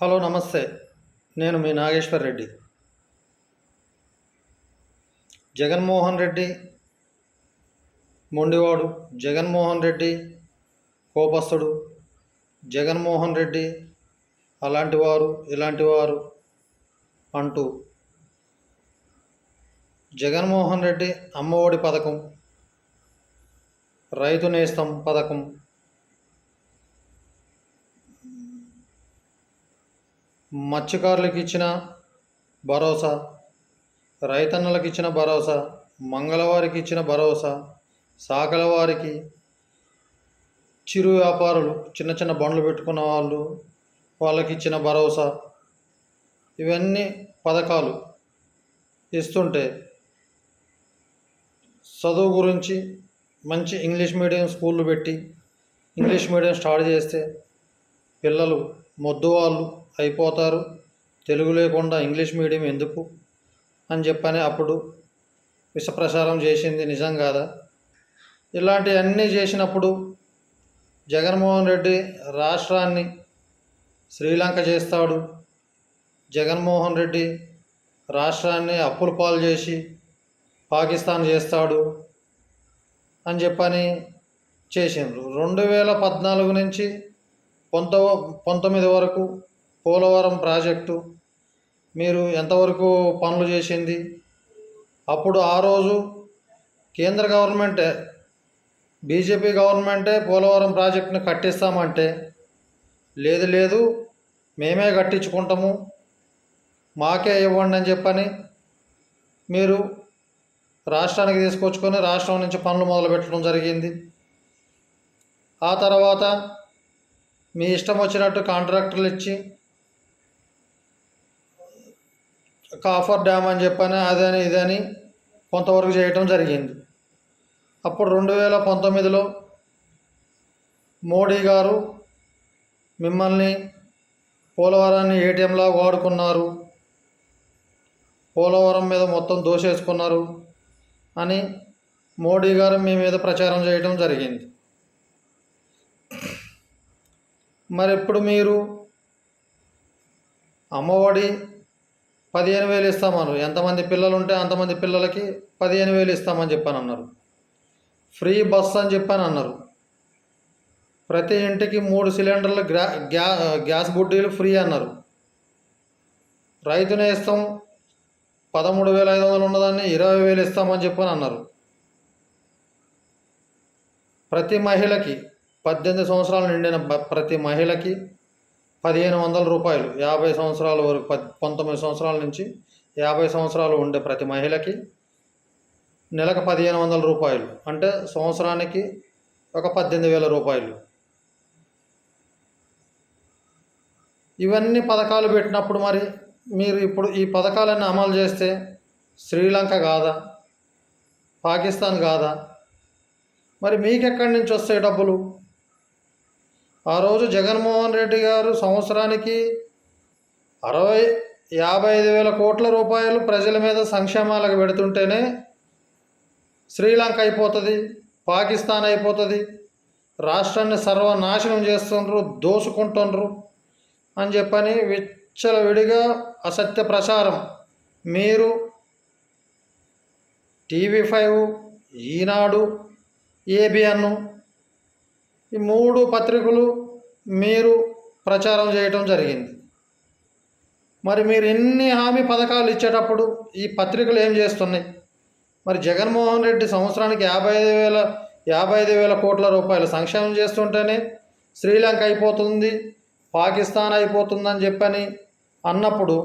Hello నమస్తే. నేను మీ నాగేశ్వర్ రెడ్డి. జగన్మోహన్ రెడ్డి మొండివాడు జగన్మోహన్ రెడ్డి కోపస్తుడు జగన్మోహన్ రెడ్డి అలాంటి వారు ఇలాంటి వారు అంటూ జగన్మోహన్ రెడ్డి అమ్మఒడి పథకం రైతు నేస్తం పథకం మత్స్యకారులకు ఇచ్చిన భరోసా రైతన్నలకు ఇచ్చిన భరోసా మంగళవారికి ఇచ్చిన భరోసా సాకల వారికి చిరు వ్యాపారులు చిన్న చిన్న బండ్లు పెట్టుకున్న వాళ్ళు వాళ్ళకి ఇచ్చిన భరోసా. ఇవన్నీ పథకాలు ఇస్తుంటే చదువు గురించి మంచి ఇంగ్లీష్ మీడియం స్కూళ్ళు పెట్టి ఇంగ్లీష్ మీడియం స్టార్ట్ చేస్తే పిల్లలు మొద్దు వాళ్ళు అయిపోతారు. తెలుగు లేకుండా ఇంగ్లీష్ మీడియం ఎందుకు? అని చెప్పని అప్పుడు విషప్రసారం చేసింది నిజం కాదా? ఇలాంటివన్నీ చేసినప్పుడు జగన్మోహన్ రెడ్డి రాష్ట్రాన్ని శ్రీలంక చేస్తాడు. జగన్మోహన్ రెడ్డి రాష్ట్రాన్ని అప్పులు పాలు చేసి పాకిస్తాన్ చేస్తాడు అని చెప్పని చేసిండ్రు. రెండు వేల పద్నాలుగు నుంచి పంతో పంతొమ్మిది వరకు పోలవరం ప్రాజెక్టు మీరు ఎంతవరకు పనులు చేసింది? అప్పుడు ఆ రోజు కేంద్ర గవర్నమెంటే బీజేపీ గవర్నమెంటే పోలవరం ప్రాజెక్టును కట్టిస్తామంటే లేదు లేదు మేమే కట్టించుకుంటాము మాకే ఇవ్వండి అని చెప్పని మీరు రాష్ట్రానికి తీసుకొచ్చుకొని రాష్ట్రం నుంచి పనులు మొదలుపెట్టడం జరిగింది. ఆ తర్వాత మీ ఇష్టం వచ్చినట్టు కాంట్రాక్టర్లు ఇచ్చి కాఫర్ డ్యామ్ అని చెప్పని అదని ఇదని కొంతవరకు చేయటం జరిగింది. అప్పుడు రెండు వేల పంతొమ్మిదిలో మోడీ గారు మిమ్మల్ని పోలవరాన్ని ఏటీఎంలా వాడుకున్నారు పోలవరం మీద మొత్తం దోషేసుకున్నారు అని మోడీ గారు మీ మీద ప్రచారం చేయడం జరిగింది. మరి ఇప్పుడు మీరు అమ్మఒడి పదిహేను వేలు ఇస్తామన్నారు ఎంతమంది పిల్లలు ఉంటే అంతమంది పిల్లలకి పదిహేను వేలు ఇస్తామని చెప్పాను అన్నారు ఫ్రీ బస్ అని చెప్పాను అన్నారు ప్రతి ఇంటికి మూడు సిలిండర్లు గ్రా గ్యా గ్యాస్ బుడ్డీలు ఫ్రీ అన్నారు. రైతు నేస్తం పదమూడు వేల ఐదు వందలు ఉన్నదాన్ని ఇరవై వేలు ఇస్తామని చెప్పని అన్నారు ప్రతి మహిళకి పద్దెనిమిది సంవత్సరాలు నిండిన బ- ప్రతి మహిళకి పదిహేను వందల రూపాయలు. యాభై సంవత్సరాల వరకు పద్ పంతొమ్మిది సంవత్సరాల నుంచి యాభై సంవత్సరాలు ఉండే ప్రతి మహిళకి నెలకు పదిహేను వందల రూపాయలు. అంటే సంవత్సరానికి ఒక పద్దెనిమిది వేల రూపాయలు. ఇవన్నీ పథకాలు పెట్టినప్పుడు మరి మీరు ఇప్పుడు ఈ పథకాలన్నీ అమలు చేస్తే శ్రీలంక కాదా? పాకిస్తాన్ కాదా? మరి మీకెక్కడి నుంచి వస్తాయి డబ్బులు? ఆ రోజు జగన్మోహన్ రెడ్డి గారు సంవత్సరానికి అరవై యాభై ఐదు వేల కోట్ల రూపాయలు ప్రజల మీద సంక్షేమాలకు పెడుతుంటేనే శ్రీలంక అయిపోతుంది పాకిస్తాన్ అయిపోతుంది రాష్ట్రాన్ని సర్వనాశనం చేస్తుండ్రు దోసుకుంటుండ్రు అని చెప్పని విచ్చలవిడిగా అసత్య ప్రచారం. మీరు టీవీ ఫైవ్ ఈనాడు ఏబిఎన్ ఈ మూడు పత్రికలు మీరు ప్రచారం చేయటం జరిగింది. మరి మీరు ఎన్ని హామీ పథకాలు ఇచ్చేటప్పుడు ఈ పత్రికలు ఏం చేస్తున్నాయి? మరి జగన్మోహన్ రెడ్డి సంవత్సరానికి యాభై ఐదు వేల యాభై ఐదు వేల కోట్ల రూపాయలు సంక్షేమం చేస్తుంటేనే శ్రీలంక అయిపోతుంది పాకిస్తాన్ అయిపోతుందని చెప్పని అన్నప్పుడు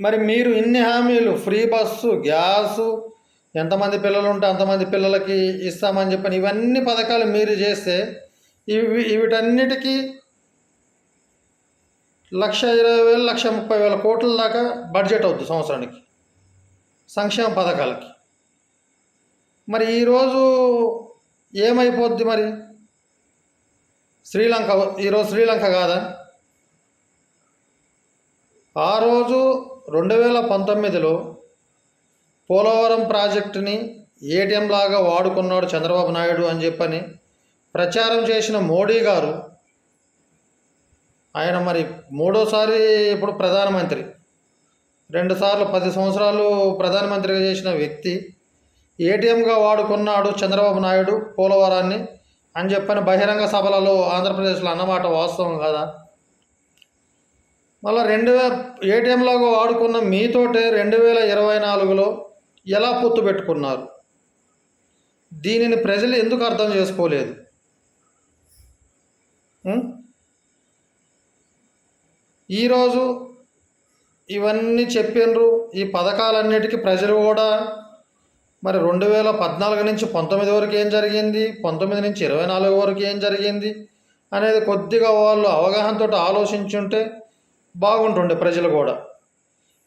మరి మీరు ఇన్ని హామీలు ఫ్రీ బస్సు గ్యాసు ఎంతమంది పిల్లలు ఉంటే అంతమంది పిల్లలకి ఇస్తామని చెప్పని ఇవన్నీ పథకాలు మీరు చేస్తే ఇవి వీటన్నిటికీ లక్ష ఇరవై వేలు లక్ష ముప్పై వేల కోట్ల దాకా బడ్జెట్ అవుద్ది సంవత్సరానికి. సంక్షేమ పథకాలకి. మరి ఈరోజు ఏమైపోద్ది మరి? శ్రీలంక ఈరోజు శ్రీలంక కాదా? ఆ రోజు రెండు వేల పంతొమ్మిదిలో పోలవరం ప్రాజెక్టుని ఏటీఎం లాగా వాడుకున్నాడు చంద్రబాబు నాయుడు అని చెప్పని ప్రచారం చేసిన మోడీ గారు ఆయన మరి మూడోసారి ఇప్పుడు ప్రధానమంత్రి. రెండుసార్లు పది సంవత్సరాలు ప్రధానమంత్రిగా చేసిన వ్యక్తి ఏటీఎంగా వాడుకున్నాడు చంద్రబాబు నాయుడు పోలవరాన్ని అని చెప్పని బహిరంగ సభలలో ఆంధ్రప్రదేశ్లో అన్నమాట వాస్తవం కదా? మళ్ళీ రెండు వే ఏటీఎంలాగా వాడుకున్న మీతోటే రెండు వేల ఇరవై నాలుగులో ఎలా పొత్తు పెట్టుకున్నారు? దీనిని ప్రజలు ఎందుకు అర్థం చేసుకోలేదు? ఈరోజు ఇవన్నీ చెప్పిండ్రు ఈ పథకాలన్నిటికీ ప్రజలు కూడా. మరి రెండు వేల పద్నాలుగు నుంచి పంతొమ్మిది వరకు ఏం జరిగింది? పంతొమ్మిది నుంచి ఇరవై నాలుగు వరకు ఏం జరిగింది? అనేది కొద్దిగా వాళ్ళు అవగాహనతో ఆలోచించుంటే బాగుంటుండే ప్రజలు కూడా.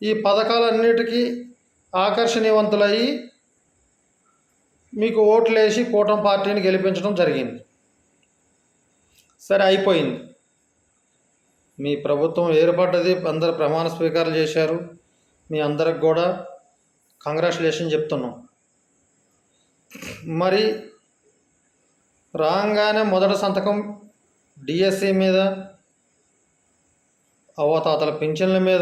ఈ పథకాలన్నిటికీ ఆకర్షణీయవంతులయ్యి మీకు ఓట్లేసి కూటమి పార్టీని గెలిపించడం జరిగింది. సరే అయిపోయింది. మీ ప్రభుత్వం ఏర్పడ్డది అందరు ప్రమాణ స్వీకారాలు చేశారు. మీ అందరికి కూడా కంగ్రాచులేషన్ చెప్తున్నాం. మరి రాగానే మొదటి సంతకం డిఎస్సి మీద అవతాతల పింఛన్ల మీద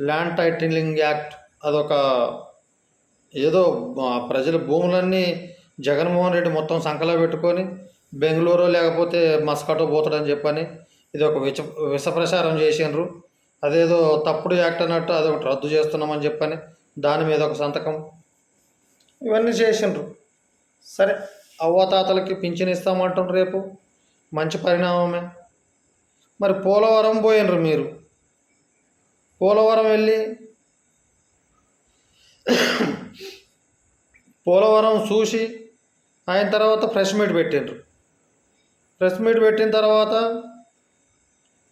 ల్యాండ్ టైటిలింగ్ యాక్ట్ అదొక ఏదో ప్రజల భూములన్నీ జగన్మోహన్ రెడ్డి మొత్తం సంకలో పెట్టుకొని బెంగళూరు లేకపోతే మస్కటో పోతాడని చెప్పని ఇది ఒక విష విషప్రచారం చేసినారు చేసిండ్రు. అదేదో తప్పుడు యాక్ట్ అన్నట్టు అదొకటి రద్దు చేస్తున్నామని చెప్పని దాని మీద ఒక సంతకం. ఇవన్నీ చేసిండ్రు. సరే అవ్వాతాతలకి పింఛన్ ఇస్తామంటాం రేపు. మంచి పరిణామమే. మరి పోలవరం పోయినరు మీరు? పోలవరం వెళ్ళి పోలవరం చూసి ఆయన తర్వాత ప్రెస్ మీట్ పెట్టిండ్రు. ప్రెస్ మీట్ పెట్టిన తర్వాత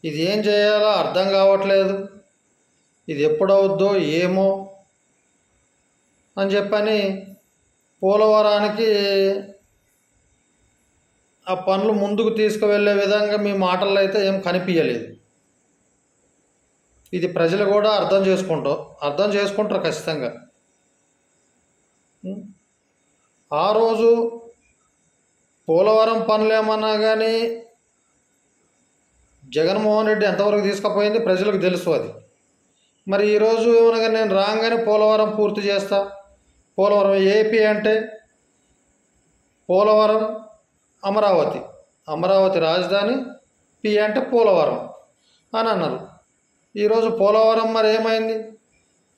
ఇది ఏం చేయాలో అర్థం కావట్లేదు. ఇది ఎప్పుడవుద్దో ఏమో అని చెప్పని పోలవరానికి ఆ పనులు ముందుకు తీసుకువెళ్ళే విధంగా మీ మాటల్లో అయితే ఏం కనిపించలేదు ఇది ప్రజలు కూడా అర్థం చేసుకుంటారు అర్థం చేసుకుంటారు ఖచ్చితంగా. ఆ రోజు పోలవరం పనులేమన్నా కానీ జగన్మోహన్ రెడ్డి ఎంతవరకు తీసుకుపోయింది ప్రజలకు తెలుసు అది. మరి ఈరోజు ఏమనగా నేను రాగానే పోలవరం పూర్తి చేస్తా. పోలవరం ఏపీ అంటే పోలవరం అమరావతి. అమరావతి రాజధాని పి అంటే పోలవరం అని అన్నారు. ఈరోజు పోలవరం మరి ఏమైంది?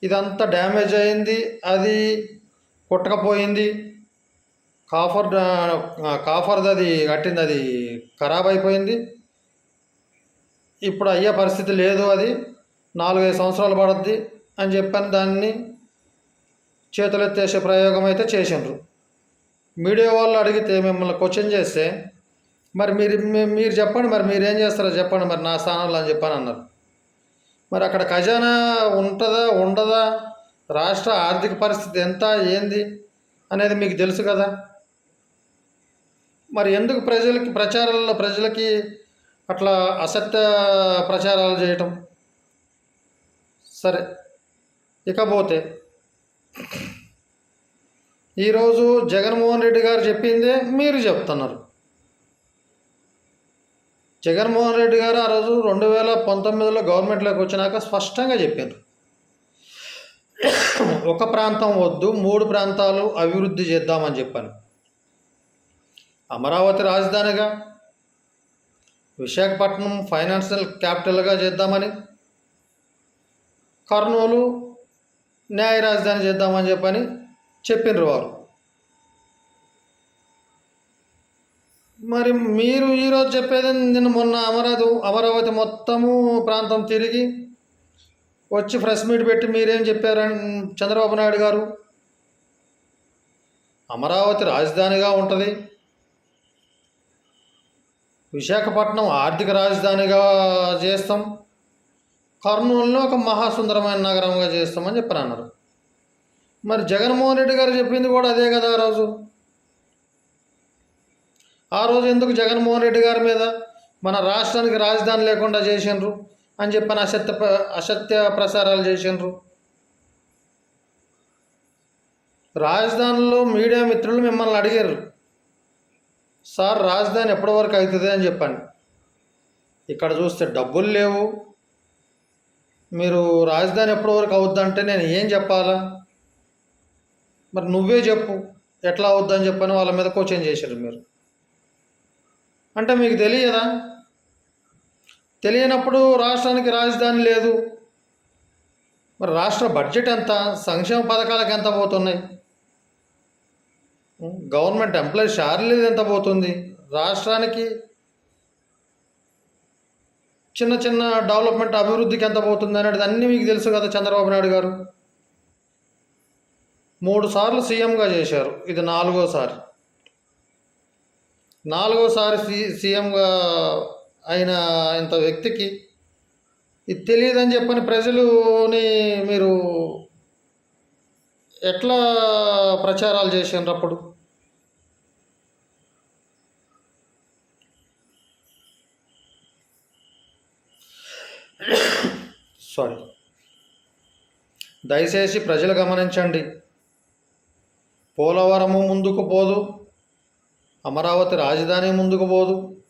ఇదంతా డ్యామేజ్ అయింది అది కొట్టకపోయింది. కాఫర్ కాఫర్ది అది కట్టింది అది ఖరాబ్ అయిపోయింది. ఇప్పుడు అయ్యే పరిస్థితి లేదు అది. నాలుగైదు సంవత్సరాలు పడుద్ది అని చెప్పని దాన్ని చేతులెత్తేసే ప్రయోగం అయితే చేసిండ్రు. మీడియా వాళ్ళు అడిగితే మిమ్మల్ని క్వశ్చన్ చేస్తే మరి మీరు మీరు చెప్పండి మరి మీరు ఏం చేస్తారో చెప్పండి మరి నా స్థానంలో అని చెప్పని అన్నారు. మరి అక్కడ ఖజానా ఉంటుందా ఉండదా? రాష్ట్ర ఆర్థిక పరిస్థితి ఎంత ఏంది అనేది మీకు తెలుసు కదా? మరి ఎందుకు ప్రజలకి ప్రచారాల్లో ప్రజలకి అట్లా అసత్య ప్రచారాలు చేయటం? సరే ఇకపోతే ఈరోజు జగన్మోహన్ రెడ్డి గారు చెప్పిందే మీరు చెప్తున్నారు. జగన్మోహన్ రెడ్డి గారు ఆ రోజు రెండు వేల పంతొమ్మిదిలో గవర్నమెంట్లోకి వచ్చినాక స్పష్టంగా చెప్పారు. ఒక ప్రాంతం వద్దు మూడు ప్రాంతాలు అభివృద్ధి చేద్దామని చెప్పాను. అమరావతి రాజధానిగా విశాఖపట్నం ఫైనాన్షియల్ క్యాపిటల్గా చేద్దామని కర్నూలు న్యాయ రాజధాని చేద్దామని చెప్పని చెప్పిండ్రు వారు. మరి మీరు ఈరోజు చెప్పేది నిన్న మొన్న అమరావతి అమరావతి మొత్తము ప్రాంతం తిరిగి వచ్చి ప్రెస్ మీట్ పెట్టి మీరేం చెప్పారని చంద్రబాబు నాయుడు గారు? అమరావతి రాజధానిగా ఉంటుంది. విశాఖపట్నం ఆర్థిక రాజధానిగా చేస్తాం. కర్నూలును ఒక మహాసుందరమైన నగరంగా చేస్తామని చెప్పారు అన్నారు మరి జగన్మోహన్ రెడ్డి గారు చెప్పింది కూడా అదే కదా రోజు. ఆ రోజు ఎందుకు జగన్మోహన్ రెడ్డి గారి మీద మన రాష్ట్రానికి రాజధాని లేకుండా చేసిండ్రు అని చెప్పని అసత్య ప్ర- అసత్య ప్రసారాలు చేసిండ్రు? రాజధానిలో మీడియా మిత్రులు మిమ్మల్ని అడిగారు. సార్ రాజధాని ఎప్పటి వరకు అవుతుంది? అని చెప్పండి. ఇక్కడ చూస్తే డబ్బులు లేవు. మీరు రాజధాని ఎప్పటి వరకు అవుద్దంటే నేను ఏం చెప్పాలా? మరి నువ్వే చెప్పు. ఎట్లా అవుద్దని చెప్పని వాళ్ళ మీద కోచింగ్ చేశారు మీరు. అంటే మీకు తెలియదా? తెలియనప్పుడు రాష్ట్రానికి రాజధాని లేదు. మరి రాష్ట్ర బడ్జెట్ ఎంత? సంక్షేమ పథకాలకు ఎంత పోతున్నాయి? గవర్నమెంట్ ఎంప్లాయీ శాలరీ ఎంత పోతుంది? రాష్ట్రానికి చిన్న చిన్న డెవలప్మెంట్ అభివృద్ధికి ఎంత పోతుంది అనేది అన్నీ మీకు తెలుసు కదా చంద్రబాబు నాయుడు గారు. మూడు సార్లు సీఎంగా చేశారు. ఇది నాలుగోసారి. నాలుగోసారి సీ సీఎంగా అయిన ఇంత వ్యక్తికి ఇది తెలియదని చెప్పని ప్రజలుని మీరు ఎట్లా ప్రచారాలు చేసిండ్రు అప్పుడు? సారీ దయచేసి ప్రజలు గమనించండి. పోలవరము ముందుకు పోదు. అమరావతి రాజధాని ముందుకు పోదు.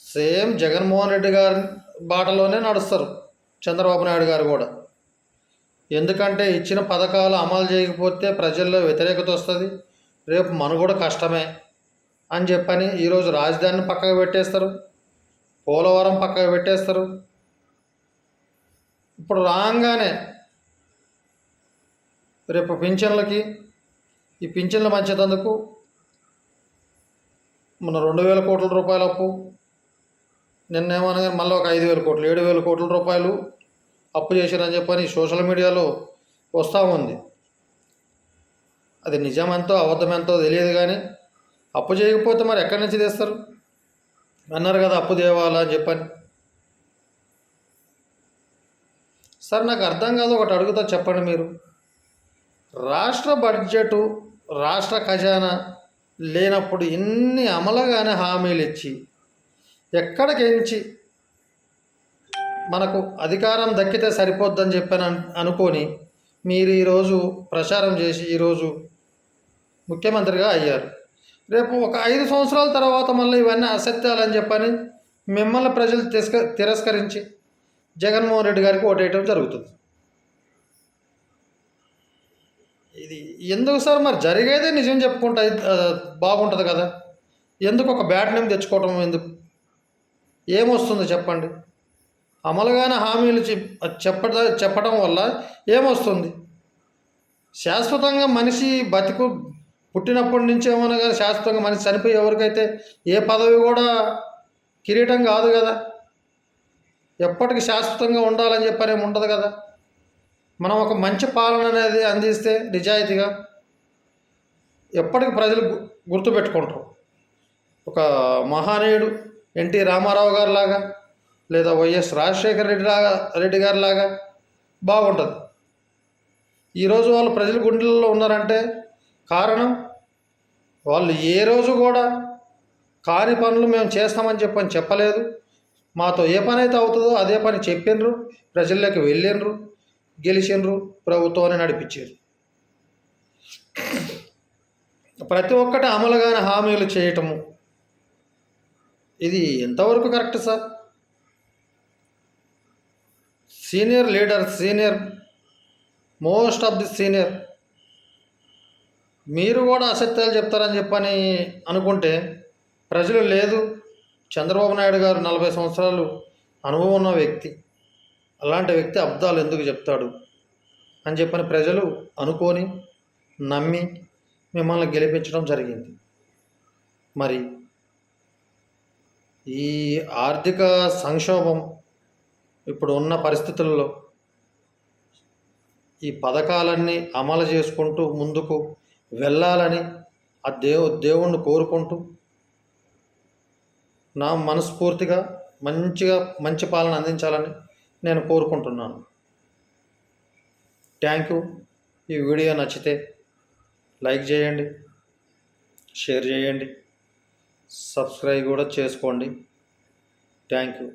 సేమ్ జగన్మోహన్ రెడ్డి గారి బాటలోనే నడుస్తారు చంద్రబాబు నాయుడు గారు కూడా. ఎందుకంటే ఇచ్చిన పథకాలు అమలు చేయకపోతే ప్రజల్లో వ్యతిరేకత వస్తుంది. రేపు మనుగడ కష్టమే అని చెప్పని ఈరోజు రాజధానిని పక్కకు పెట్టేస్తారు. పోలవరం పక్కకు పెట్టేస్తారు. ఇప్పుడు రాగానే రేపు పింఛన్లకి ఈ పింఛన్లు మంచిదందుకు మన రెండు వేల కోట్ల రూపాయల అప్పు. నిన్నేమనగా మళ్ళీ ఒక ఐదు వేల కోట్లు ఏడు వేల కోట్ల రూపాయలు అప్పు చేశారని చెప్పని సోషల్ మీడియాలో వస్తూ ఉంది. అది నిజమెంతో అబద్ధమెంతో తెలియదు కానీ అప్పు చేయకపోతే మరి ఎక్కడి నుంచి తెస్తారు? అన్నారు కదా అప్పు తేవాలా అని చెప్పని. సార్ నాకు అర్థం కాదు ఒకటి అడుగుతా చెప్పండి మీరు. రాష్ట్ర బడ్జెటు రాష్ట్ర ఖజానా లేనప్పుడు ఎన్ని అమలుగానే హామీలు ఇచ్చి ఎక్కడికించి మనకు అధికారం దక్కితే సరిపోద్దని చెప్పని అనుకొని మీరు ఈరోజు ప్రచారం చేసి ఈరోజు ముఖ్యమంత్రిగా అయ్యారు. రేపు ఒక ఐదు సంవత్సరాల తర్వాత మళ్ళీ ఇవన్నీ అసత్యాలని చెప్పని మిమ్మల్ని ప్రజలు తిరస్క తిరస్కరించి జగన్మోహన్ రెడ్డి గారికి ఓటేయటం జరుగుతుంది. ఇది ఎందుకు సార్? మరి జరిగేదే నిజం చెప్పుకుంటే బాగుంటుంది కదా. ఎందుకు ఒక బ్యాడ్ నేమ్ తెచ్చుకోవటం ఎందుకు? ఏమొస్తుంది చెప్పండి. అమలుగానే హామీలు చెప్ చెప్పడం వల్ల ఏమొస్తుంది? శాశ్వతంగా మనిషి బతికు పుట్టినప్పటి నుంచి ఏమన్నా కానీ శాశ్వతంగా మనిషి చనిపోయి ఎవరికైతే ఏ పదవి కూడా కిరీటం కాదు కదా. ఎప్పటికి శాశ్వతంగా ఉండాలని చెప్పారేమి ఉండదు కదా. మనం ఒక మంచి పాలన అనేది అందిస్తే నిజాయితీగా ఎప్పటికి ప్రజలు గుర్తుపెట్టుకుంటారు. ఒక మహానీయుడు ఎన్టీ రామారావు గారు లాగా లేదా వైఎస్ రాజశేఖర రెడ్డి లాగా రెడ్డి గారు లాగా బాగుంటుంది ఈరోజు వాళ్ళు ప్రజల గుండెల్లో ఉన్నారంటే కారణం వాళ్ళు ఏ రోజు కూడా కాని పనులు మేము చేస్తామని చెప్పని చెప్పలేదు. మాతో ఏ పని అయితే అవుతుందో అదే పని చెప్పిండ్రు ప్రజల్లోకి వెళ్ళిండ్రు గెలిచిండ్రు ప్రభుత్వాన్ని నడిపించారు ప్రతి ఒక్కటి అమలుగానే హామీలు చేయటము ఇది ఎంతవరకు correct sir? Senior leader senior most of the senior మీరు కూడా అసత్యాలు చెప్తారని చెప్పని అనుకుంటే ప్రజలు లేదు. చంద్రబాబు నాయుడు గారు నలభై సంవత్సరాలు అనుభవం ఉన్న వ్యక్తి. అలాంటి వ్యక్తి అబద్ధాలు ఎందుకు చెప్తాడు? అని చెప్పని ప్రజలు అనుకొని నమ్మి మిమ్మల్ని గెలిపించడం జరిగింది. మరి ఈ ఆర్థిక సంక్షోభం ఇప్పుడు ఉన్న పరిస్థితుల్లో ఈ పథకాలన్నీ అమలు చేసుకుంటూ ముందుకు వెళ్ళాలని ఆ దేవు దేవుణ్ణి కోరుకుంటూ నా మనస్ఫూర్తిగా మంచిగా మంచి పాలన అందించాలని నేను కోరుకుంటున్నాను. థ్యాంక్ యూ ఈ వీడియో నచ్చితే లైక్ చేయండి షేర్ చేయండి సబ్స్క్రైబ్ కూడా చేసుకోండి. Thank you